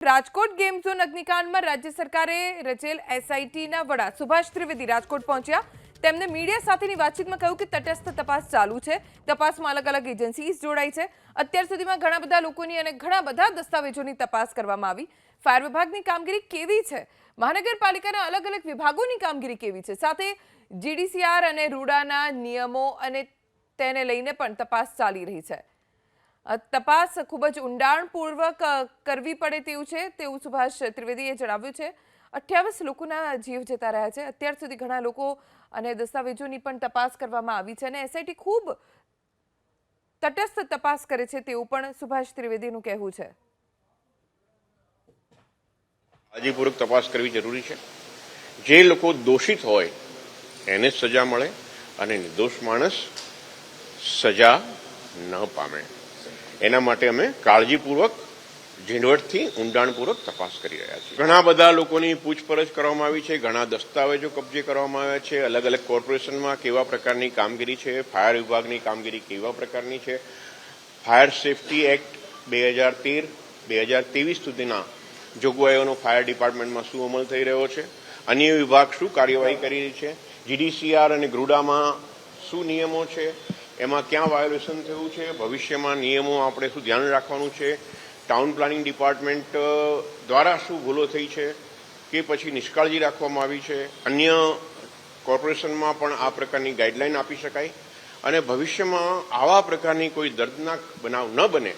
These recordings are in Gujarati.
રાજકોટ ગેમ ઝોન અગ્નિકાંડમાં રાજ્ય સરકારે રચેલ એસઆઈટીના વડા સુભાષ ત્રિવેદી રાજકોટ પહોંચ્યા. તેમને મીડિયા સાથેની વાતચીતમાં કહ્યું કે તટસ્થ તપાસ ચાલુ છે. તપાસમાં અલગ અલગ એજન્સીઝ જોડાઈ છે. અત્યાર સુધીમાં ઘણા બધા લોકોની અને ઘણા બધા દસ્તાવેજોની તપાસ કરવામાં આવી. ફાયર વિભાગની કામગીરી કેવી છે? મહાનગરપાલિકાના અલગ અલગ વિભાગોની કામગીરી કેવી છે? સાથે જીડીસીઆર અને રૂડાના નિયમો અને તેને લઈને પણ તપાસ ચાલી રહી છે. તપાસ ખૂબ જ ઊંડાણપૂર્વક કરવી પડે તેવું છે, તેવું સુભાષ ત્રિવેદીએ જણાવ્યું છે. અઠ્યાવીસ લોકોના જીવ જતા રહ્યા છે. અત્યાર સુધી ઘણા લોકો અને દસ્તાવેજોની પણ તપાસ કરવામાં આવી છે અને એસઆઈટી ખૂબ તટસ્થ તપાસ કરે છે તેવું પણ સુભાષ ત્રિવેદીનું કહેવું છે. કાળજીપૂર્વક તપાસ કરવી જરૂરી છે. જે લોકો દોષિત હોય, એને સજા મળે અને નિર્દોષ માણસ સજા ન પામે. એના માટે અમે કાળજીપૂર્વક, ઝીણવટથી, ઊંડાણપૂર્વક તપાસ કરી રહ્યા છીએ. ઘણા બધા લોકોની પૂછપરછ કરવામાં આવી છે, ઘણા દસ્તાવેજો કબજે કરવામાં આવ્યા છે અલગ અલગ કોર્પોરેશનમાં કેવા પ્રકારની કામગીરી છે, ફાયર વિભાગની કામગીરી કેવા પ્રકારની છે. ફાયર સેફટી એક્ટ બે હજાર તેર, બે હજાર ત્રેવીસ સુધીના જોગવાઈઓનો ફાયર ડિપાર્ટમેન્ટમાં શું અમલ થઈ રહ્યો છે? અન્ય વિભાગ શું કાર્યવાહી કરી રહી છે? જીડીસીઆર અને ગ્રુડામાં શું નિયમો છે? એમાં ક્યાં વાયોલેશન થયું છે? ભવિષ્યમાં નિયમો આપણે શું ધ્યાન રાખવાનું છે? ટાઉન પ્લાનિંગ ડિપાર્ટમેન્ટ દ્વારા શું ભૂલો થઈ છે? કે પછી નિષ્કાળજી રાખવામાં આવી છે? અન્ય કોર્પોરેશનમાં પણ આ પ્રકારની ગાઈડલાઈન આપી શકાય? અને ભવિષ્યમાં આવા પ્રકારની કોઈ દર્દનાક બનાવ ન બને,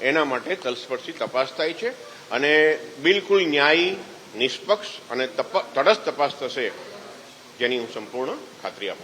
એના માટે તલસ્પર્શી તપાસ થાય છે અને બિલકુલ ન્યાયી, નિષ્પક્ષ અને તટસ્થ તપાસ થશે, જેની હું સંપૂર્ણ ખાતરી આપું